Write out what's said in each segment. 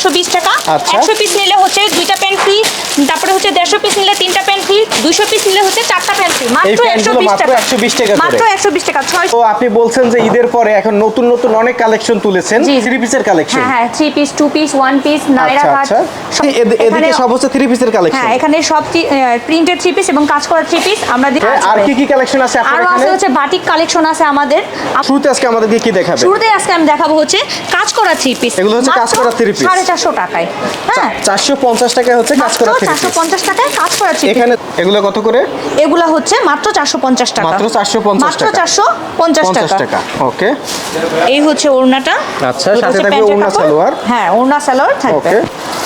একশো বিশ টাকা আচ্ছা। একশো পিস নিলে হচ্ছে দুইটা প্যান্ট ফ্রি তারপরে হচ্ছে দেড়শো পিস নিলে তিনটা প্যান্ট ফ্রি দুইশো পিস নিলে হচ্ছে চারটা প্যান্ট ফ্রি মাত্র একশো বিশ টাকা 120 টাকা করে। মাত্র একশো বিশ টাকা ছয় তো আপনি বলছেন যে ঈদের পরে এখন নতুন নতুন অনেক কালেকশন তুলেছেন। থ্রি পিসের কালেকশন হ্যাঁ হ্যাঁ three piece two piece one piece Naira আচ্ছা এদিকে সব হচ্ছে থ্রি পিসের কালেকশন হ্যাঁ এখানে সব প্রিন্টেড থ্রি পিস এবং কাজ করা থ্রি পিস আমরা আর কি কি কালেকশন আছে আপনার আছে হচ্ছে বাটিক কালেকশন আছে আমাদের। শুরুতে আজকে আমাদেরকে কি দেখাবে? শুরুতে আজকে আমি দেখাবো হচ্ছে কাজ করা থ্রি পিস এগুলো হচ্ছে কাজ করা piece। সাড়ে চারশো টাকায়। হ্যাঁ। চারশো পঞ্চাশ টাকা হচ্ছে কাজ করা থ্রি চারশো পিস পঞ্চাশ টাকায় কাজ করা থ্রি এখানে এগুলো কত করে? এগুলা হচ্ছে মাত্র চারশো পঞ্চাশ টাকা। মাত্র 450 মাত্র টাকা। চারশো পঞ্চাশ পঞ্চাশ টাকা টাকা ওকে। এই হচ্ছে ওড়নাটা। আচ্ছা, সাথে থাকবে ওড়না সালোয়ার। হ্যাঁ ওড়না সালোয়ার থাকবে।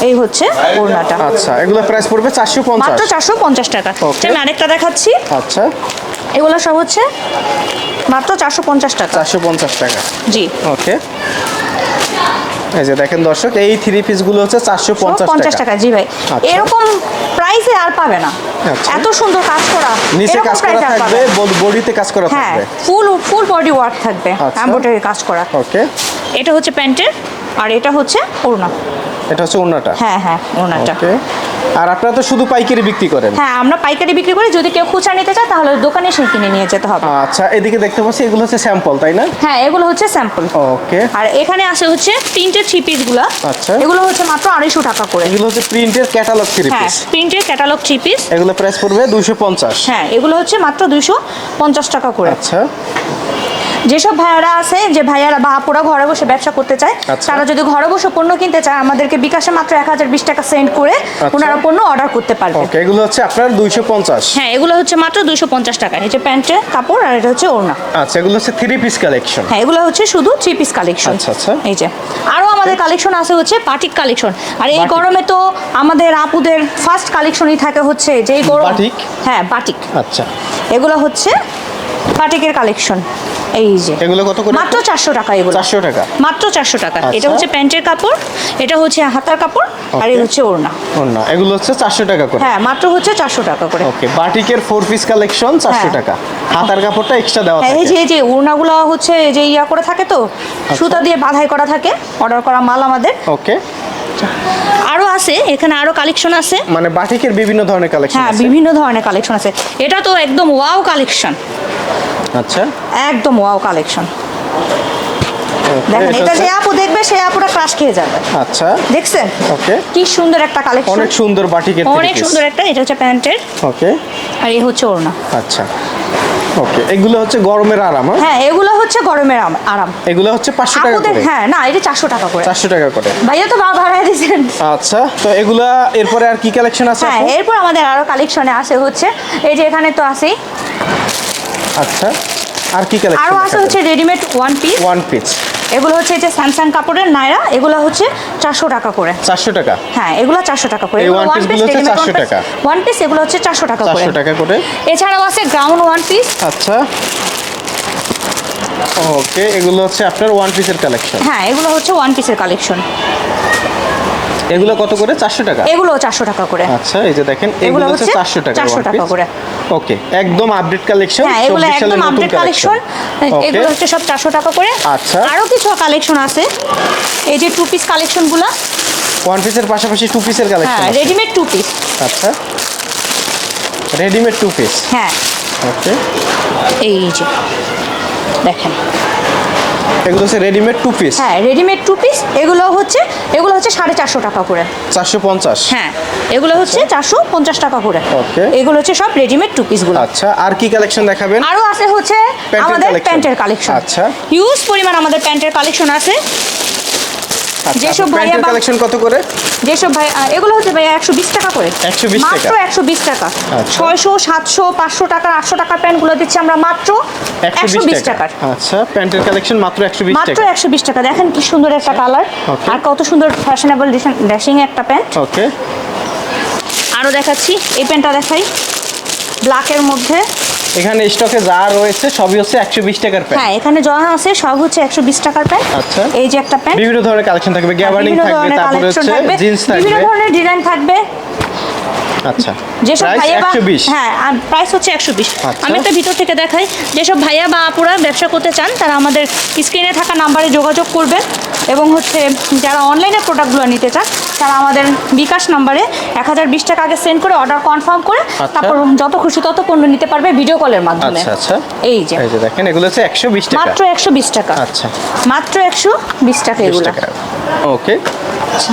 এই হচ্ছে ওড়নাটা। আচ্ছা এগুলো প্রাইস পড়বে চারশো পঞ্চাশ। মাত্র চারশো পঞ্চাশ টাকা। Okay. আমি আরেকটা দেখাচ্ছি। আচ্ছা। এগুলো সব হচ্ছে মাত্র চারশো পঞ্চাশ টাকা। চারশো পঞ্চাশ টাকা। জি। ওকে এই যে দেখেন দর্শক এই থ্রি পিসগুলো হচ্ছে চারশো পঞ্চাশ পঞ্চাশ টাকা। টাকা জি ভাই। আচ্ছা। এরকম প্রাইসে আর পাবে না। আচ্ছা। এত সুন্দর কাজ করা নিচে কাজ করা থাকবে বডিতে কাজ করা হ্যাঁ থাকবে। ফুল ফুল বডি ওয়ার্ক থাকবে আচ্ছা। এমব্রয়ডারি কাজ করা। ওকে এটা হচ্ছে প্যান্টের আর এটা হচ্ছে ওড়না। এটা হচ্ছে ওড়নাটা? হ্যাঁ হ্যাঁ ওড়নাটা। ওকে। আর আপনারা তো শুধু পাইকারি বিক্রি করেন? হ্যাঁ আমরা পাইকারি বিক্রি করি। যদি কেউ খুচরা নিতে চায় তাহলে দোকানে এসে কিনে নিয়ে যেতে হবে। আচ্ছা এদিকে দেখতে পাচ্ছি এগুলো হচ্ছে স্যাম্পল তাই না? হ্যাঁ এগুলো হচ্ছে স্যাম্পল ওকে। আর এখানে আসে হচ্ছে প্রিন্টেড থ্রি পিসগুলো। আচ্ছা। এগুলো হচ্ছে মাত্র আড়াইশো টাকা করে। এগুলো হচ্ছে প্রিন্টের ক্যাটালগ থ্রি পিস হ্যাঁ প্রিন্টের ক্যাটালগ থ্রি পিস এগুলো প্রাইস পড়বে দুশো পঞ্চাশ। হ্যাঁ এগুলো হচ্ছে মাত্র দুইশো পঞ্চাশ টাকা করে। আচ্ছা। যেসব ভাইয়ারা আছে যে ভাইয়ারা বা আপুরা ঘরে বসে ব্যবসা করতে চায় আচ্ছা। তারা যদি ঘরে বসে পণ্য কিনতে চায় আমাদেরকে বিকাশে মাত্র এক হাজার বিশ টাকা সেন্ড করে আচ্ছা। ওনারা পণ্য অর্ডার করতে পারবে। ওকে এগুলো হচ্ছে আপনার দুইশো পঞ্চাশ। হ্যাঁ এগুলো হচ্ছে মাত্র দুইশো পঞ্চাশ টাকা। এই যে প্যান্টের কাপড় আর এটা হচ্ছে ওড়না। আচ্ছা এগুলো হচ্ছে থ্রি পিস কালেকশন হ্যাঁ এগুলো হচ্ছে শুধু থ্রি পিস কালেকশন আচ্ছা, আচ্ছা। এই যে আরও আমাদের কালেকশন আছে হচ্ছে পাটিক কালেকশন আর এই গরমে তো আমাদের আপুদের ফার্স্ট কালেকশনই থাকে হচ্ছে যে গরম? হ্যাঁ বাটিক আচ্ছা। এগুলো হচ্ছে বাটিকের কালেকশন এই যে। এগুলো কত করে? মাত্র চারশো টাকা এগুলো। চারশো টাকা। মাত্র চারশো টাকা। আচ্ছা। এটা হচ্ছে প্যান্টের কাপড় এটা হচ্ছে হাতার কাপড় আর এই হচ্ছে ওড়না। না এগুলো হচ্ছে চারশো টাকা করে। হ্যাঁ মাত্র হচ্ছে চারশো টাকা করে। ওকে বাটিকের ফোর পিস কালেকশন চারশো হ্যাঁ। টাকা। হাতার কাপড়টা এক্সট্রা দেওয়া হ্যাঁ এই যে এই যে ওড়নাগুলো হচ্ছে এই যে ইয়া করে থাকে তো সুতা দিয়ে বাধাই করা থাকে অর্ডার করা মাল আমাদের। ওকে আরও আছে এখানে আরও কালেকশন আছে। মানে বাটিকের বিভিন্ন ধরনের কালেকশন হ্যাঁ বিভিন্ন ধরনের কালেকশন আছে। এটা তো একদম ওয়াও কালেকশন আচ্ছা। একদম ওয়াও কালেকশন। দেখেন এটা যে আপু দেখবে সে আপুটা ক্রাশ খেয়ে যাবে। আচ্ছা। দেখছেন? ওকে কি সুন্দর একটা কালেকশন অনেক সুন্দর বাটিকের অনেক সুন্দর একটা এটা হচ্ছে প্যান্টের। ওকে আর এই হচ্ছে ওড়না। আচ্ছা। ওকে এগুলো হচ্ছে গরমের আরাম হ্যাঁ? হ্যাঁ এগুলো হচ্ছে গরমের আরাম। এগুলো হচ্ছে পাঁচশো টাকা করে। হ্যাঁ না এটা চারশো টাকা করে। চারশো টাকা করে। ভাইয়া তো বা ভাড়ায় দিয়েছেন। আচ্ছা তো এগুলা এরপরে আর কি কালেকশন আছে হ্যাঁ এরপর আমাদের আরও কালেকশনে আসে হচ্ছে এই যে এখানে তো আছেই। আচ্ছা। আর কি কালেকশন আরও আছে হচ্ছে readymade one piece one piece এগুলো হচ্ছে যে স্যামসাং কাপড়ের নাইরা এগুলো হচ্ছে চারশো টাকা করে। চারশো টাকা? হ্যাঁ এগুলো চারশো টাকা করে। one piece গুলো হচ্ছে 400 টাকা। ওয়ান পিস এগুলো হচ্ছে চারশো টাকা করে। চারশো টাকা করে? এছাড়াও আছে গ্রাউন্ড ওয়ান পিস আচ্ছা। ওকে এগুলো হচ্ছে আপনার ওয়ান পিসের কালেকশন হ্যাঁ এগুলো হচ্ছে ওয়ান পিসের কালেকশন এগুলো কত করে? চারশো টাকা? এগুলো চারশো টাকা করে। আচ্ছা এই যে দেখেন এগুলো হচ্ছে চারশো টাকা 400 টাকা করে। ওকে একদম আপডেট কালেকশন হ্যাঁ এগুলো একদম আপডেট কালেকশন এগুলো হচ্ছে সব চারশো টাকা করে। আচ্ছা। আরও কিছু কালেকশন আছে। এই যে টু পিস কালেকশনগুলো ওয়ান পিসের পাশাপাশি টু পিসের কালেকশন হ্যাঁ রেডিমেড টু পিস আচ্ছা। রেডিমেড টু পিস হ্যাঁ। ওকে এই যে দেখেন। এগুলো হচ্ছে রেডিমেড টু পিস হ্যাঁ রেডিমেড টু পিস এগুলো হচ্ছে এগুলো হচ্ছে সাড়ে চারশো টাকা করে। চারশো পঞ্চাশ? হ্যাঁ এগুলো হচ্ছে চারশো পঞ্চাশ টাকা করে. এগুলো হচ্ছে সব রেডিমেড টু পিসগুলো আচ্ছা আর কি কালেকশন দেখাবেন? আরও আছে হচ্ছে আমাদের। প্যান্টের কালেকশন আচ্ছা। হিউজ পরিমাণ আমাদের প্যান্টের কালেকশন আছে। যেসব ভাইয়া কালেকশন কত করে? যেসব ভাই এগুলো হচ্ছে ভাই একশো বিশ টাকা করে। 120 টাকা। মাত্র একশো বিশ টাকা। আচ্ছা। ছয়শো সাতশো পাঁচশো টাকা আটশো টাকার প্যান্টগুলো দিচ্ছি আমরা মাত্র একশো বিশ টাকার। আচ্ছা প্যান্টের কালেকশন মাত্র একশো বিশ মাত্র একশো বিশ টাকা। দেখেন কি সুন্দর একটা কালার Okay. আর কত সুন্দর ফ্যাশনেবল ড্যাশিং একটা প্যান্ট। ওকে আরও দেখাচ্ছি। এই প্যান্টটা দেখাই। ব্ল্যাকের মধ্যে। এখানে স্টকে যা রয়েছে সবই হচ্ছে একশো বিশ টাকার প্যান্ট হ্যাঁ এখানে যা আছে সব হচ্ছে একশো বিশ টাকার প্যান্ট আচ্ছা। এই যে একটা প্যান্ট বিভিন্ন ধরনের কালেকশন থাকবে গ্যাবার্ডিং থাকবে তারপরে হচ্ছে জিন্স থাকবে। বিভিন্ন ধরনের ডিজাইন থাকবে। আচ্ছা। যেসব ভাইয়া বা হ্যাঁ প্রাইস হচ্ছে একশো বিশ। আচ্ছা। আমি একটা ভিতর থেকে দেখাই। যেসব ভাইয়া বা আপুরা ব্যবসা করতে চান তারা আমাদের স্ক্রিনে থাকা নাম্বারে যোগাযোগ করবেন। এবং হচ্ছে যারা অনলাইনে প্রোডাক্টগুলো নিতে চান তারা আমাদের বিকাশ নাম্বারে এক হাজার বিশ টাকা আগে সেন্ড করে অর্ডার কনফার্ম করে আচ্ছা। তারপর যত খুশি তত পণ্য নিতে পারবে ভিডিও কলের মাধ্যমে। আচ্ছা এই যে। এই যে দেখেন এগুলো হচ্ছে একশো বিশ টাকা। মাত্র একশো বিশ টাকা। আচ্ছা। মাত্র একশো বিশ টাকা 20 এগুলো। টাকা। ওকে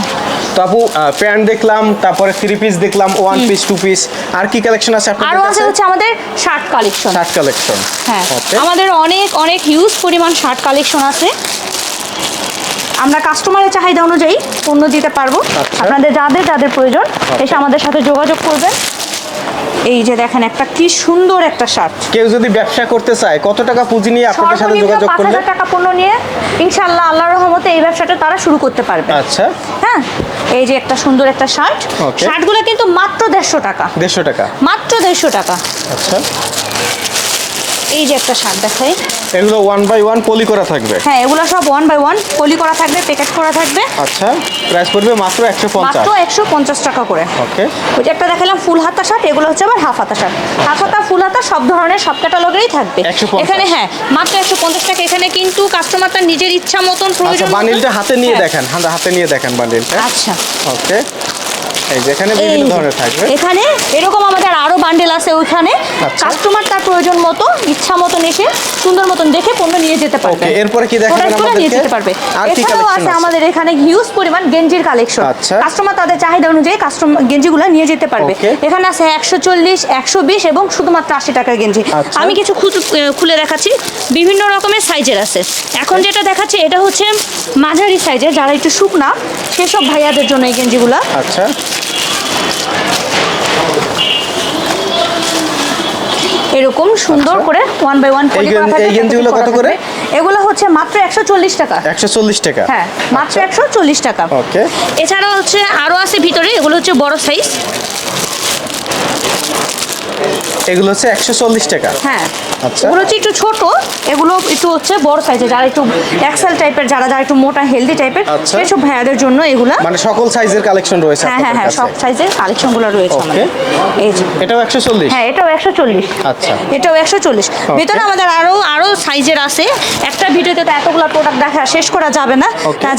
তো আপু প্যান্ট দেখলাম তারপরে থ্রি পিস দেখলাম ওয়ান পিস টু পিস আর কি কালেকশন আছে আপনার আরও আছে হচ্ছে আমাদের শার্ট কালেকশন শার্ট কালেকশন হ্যাঁ আমাদের অনেক অনেক হিউজ পরিমাণ শার্ট কালেকশন আছে। আমরা কাস্টমারের চাহিদা অনুযায়ী পণ্য দিতে পারব। আচ্ছা। আপনাদের যাদের যাদের প্রয়োজন এসে আমাদের সাথে যোগাযোগ করবেন। এই যে দেখেন একটা কি সুন্দর একটা শার্ট। কেউ যদি ব্যবসা করতে চায় কত টাকা পুঁজি নিয়ে আপনাদের সাথে যোগাযোগ করলে? 5000 টাকা পণ্য নিয়ে ইনশাআল্লাহ আল্লাহর রহমতে এই ব্যবসাটা তারা শুরু করতে পারবে। আচ্ছা। হ্যাঁ এই যে একটা সুন্দর একটা শার্ট। শার্টগুলো কিন্তু মাত্র দেড়শো টাকা। দেড়শো টাকা। মাত্র দেড়শো টাকা। আচ্ছা। এই যে একটা শার্ট দেখাই। এগুলো ওয়ান বাই ওয়ান পলি করা থাকবে? হ্যাঁ এগুলো সব ওয়ান বাই ওয়ান পলি করা থাকবে প্যাকেট করা থাকবে। আচ্ছা প্রাইস পড়বে মাত্র একশো পঞ্চাশ। মাত্র একশো পঞ্চাশ টাকা করে। ওকে ওই যে একটা দেখালাম ফুল হাতা শার্ট এগুলো হচ্ছে আবার হাফ হাতা শার্ট হাফ হাতা ফুল হাতা সব ধরনের সব ক্যাটালগেরই থাকবে। 150 এখানে হ্যাঁ মাত্র একশো পঞ্চাশ টাকা। এখানে কিন্তু কাস্টমার তার নিজের ইচ্ছা মতন আচ্ছা প্রয়োজন বান্ডিলটা হাতে নিয়ে হ্যাঁ, দেখেন হাতে- হাতে নিয়ে দেখেন বান্ডিলটা আচ্ছা। ওকে এই বিভিন্ন ধরনের থাকবে। এখানে এরকম আমাদের আরও বান্ডেল আছে ওইখানে। আচ্ছা। কাস্টমার তার প্রয়োজন মতো ইচ্ছা মতন এসে সুন্দর মতন দেখে পণ্য নিয়ে যেতে পারবে। এরপরে কি দেখাবেন Product নিয়ে যেতে পারবে। এছাড়াও আছে? আমাদের এখানে হিউজ পরিমাণ গেঞ্জির কালেকশন আচ্ছা। কাস্টমার তাদের চাহিদা অনুযায়ী কাস্টমার গেঞ্জিগুলো নিয়ে যেতে পারবে। এখানে আছে একশো চল্লিশ একশো বিশ এবং শুধুমাত্র আশি টাকার গেঞ্জি আচ্ছা। আমি কিছু খুলে দেখাচ্ছি। বিভিন্ন রকমের সাইজের আছে। এখন যেটা দেখাচ্ছি এটা হচ্ছে মাঝারি সাইজের যারা একটু শুকনা সেসব ভাইয়াদের জন্য এই গেঞ্জিগুলা আচ্ছা। এরকম সুন্দর আচ্ছা। করে ওয়ান বাই ওয়ান গেঞ্জি- এই গেঞ্জিগুলো কত করে? এগুলো হচ্ছে মাত্র একশো চল্লিশ টাকা। একশো চল্লিশ টাকা। হ্যাঁ মাত্র একশো চল্লিশ টাকা। ওকে। এছাড়া হচ্ছে আরও আছে ভিতরে এগুলো হচ্ছে বড় সাইজ এগুলো হচ্ছে একশো চল্লিশ টাকা। হ্যাঁ। আচ্ছা। এগুলো হচ্ছে একটু ছোট এগুলো একটু হচ্ছে বড় সাইজের যারা একটু এক্সেল টাইপের যারা যারা একটু মোটা হেলদি টাইপের। সেসব ভাইয়াদের জন্য এগুলা মানে সকল সাইজের কালেকশন রয়েছে হ্যাঁ হ্যাঁ হ্যাঁ সব সাইজের কালেকশনগুলো রয়েছে. আমাদের। এই যে। এটাও একশো চল্লিশ? হ্যাঁ এটাও একশো চল্লিশ। আচ্ছা। এটাও একশো চল্লিশ। ভিতরে আমাদের আরও আরও সাইজের আছে। একটা ভিডিওতে তো এতগুলো প্রোডাক্ট দেখা শেষ করা যাবে না.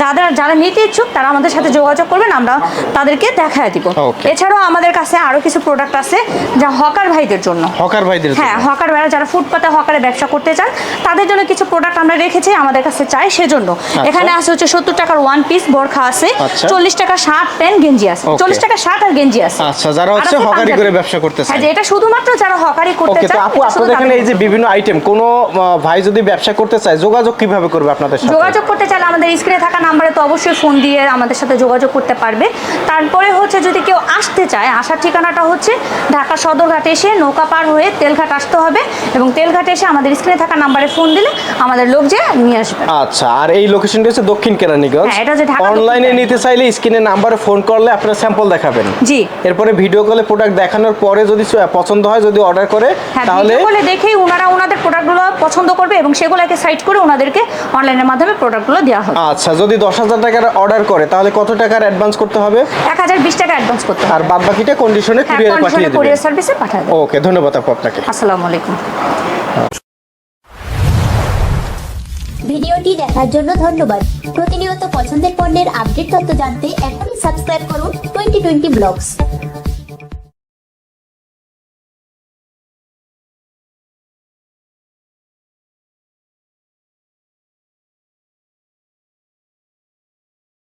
যাদের যারা নিতে ইচ্ছুক তারা আমাদের সাথে যোগাযোগ করবেন আমরা তাদেরকে দেখায় দিব. এছাড়াও আমাদের কাছে আরও কিছু প্রোডাক্ট আছে যা হকার ভাইদের জন্য। হকার ভাইদের হ্যাঁ হকার ভাইরা যারা ফুটপাতে হকারে ব্যবসা করতে চান তাদের জন্য কিছু প্রোডাক্ট আমরা রেখেছি আমাদের কাছে চাই সেজন্য। এখানে আছে হচ্ছে সত্তর টাকার ওয়ান পিস বোরখা আছে আচ্ছা। চল্লিশ টাকা শার্ট প্যান্ট গেঞ্জি আছে। চল্লিশ টাকা শার্ট আর গেঞ্জি আছে। আচ্ছা, যারা হচ্ছে হকারি করে ব্যবসা করতে চায়। হ্যাঁ এটা শুধুমাত্র যারা হকারি করতে চায় আপু আপনাদের এখানে এই যে বিভিন্ন আইটেম কোনো ভাই যদি ব্যবসা করতে চায় যোগাযোগ কীভাবে করবে আপনাদের সাথে? যোগাযোগ করতে চাইলে আমাদের স্ক্রিনে থাকা নাম্বারে তো অবশ্যই ফোন দিয়ে আমাদের সাথে যোগাযোগ করতে পারবে। তারপরে হচ্ছে যদি কেউ আসতে চায় আসার ঠিকানাটা হচ্ছে ঢাকা সদরঘাটে এসে নৌকা পার হয়ে তেলঘাট আসতে হবে এবং তেলঘাটে এসে আমাদের স্ক্রিনে থাকা নাম্বারে ফোন দিলে আমাদের লোক যে নিয়ে আসবে। আচ্ছা আর এই লোকেশনটা হচ্ছে দক্ষিণ কেরানীগঞ্জ। হ্যাঁ, এটা হচ্ছে ঢাকা দক্ষিণ অনলাইনে নিতে চাইলে স্ক্রিনে নাম্বারে ফোন করলে আপনারা স্যাম্পল দেখাবেন। জি। এরপরে ভিডিও কলে প্রোডাক্ট দেখানোর পরে যদি পছন্দ হয় যদি অর্ডার করে হ্যাঁ তাহলে ভিডিও কলে দেখেই ওনারা ওনাদের প্রোডাক্টগুলো পছন্দ করবে এবং সেগুলোকে সাইড করে ওনাদেরকে অনলাইনের মাধ্যমে প্রোডাক্টগুলো দেওয়া হবে। আচ্ছা যদি দশ হাজার টাকার অর্ডার করে তাহলে কত টাকার অ্যাডভান্স করতে হবে? এক হাজার বিশ টাকা অ্যাডভান্স করতে হবে। আর বাদ বাকিটা কন্ডিশনে হ্যাঁ কুরিয়ারে পাঠিয়ে কন্ডিশনে দেবেন কোরিয়ার সার্ভিসে পাঠাবে ওকে ধন্যবাদ আপু আপনাকে। আসসালামু আলাইকুম। ভিডিওটি দেখার জন্য ধন্যবাদ। প্রতিনিয়ত পছন্দের পণ্যের আপডেট তথ্য জানতে এখনই সাবস্ক্রাইব করুন টোয়েন্টি টোয়েন্টি ব্লগস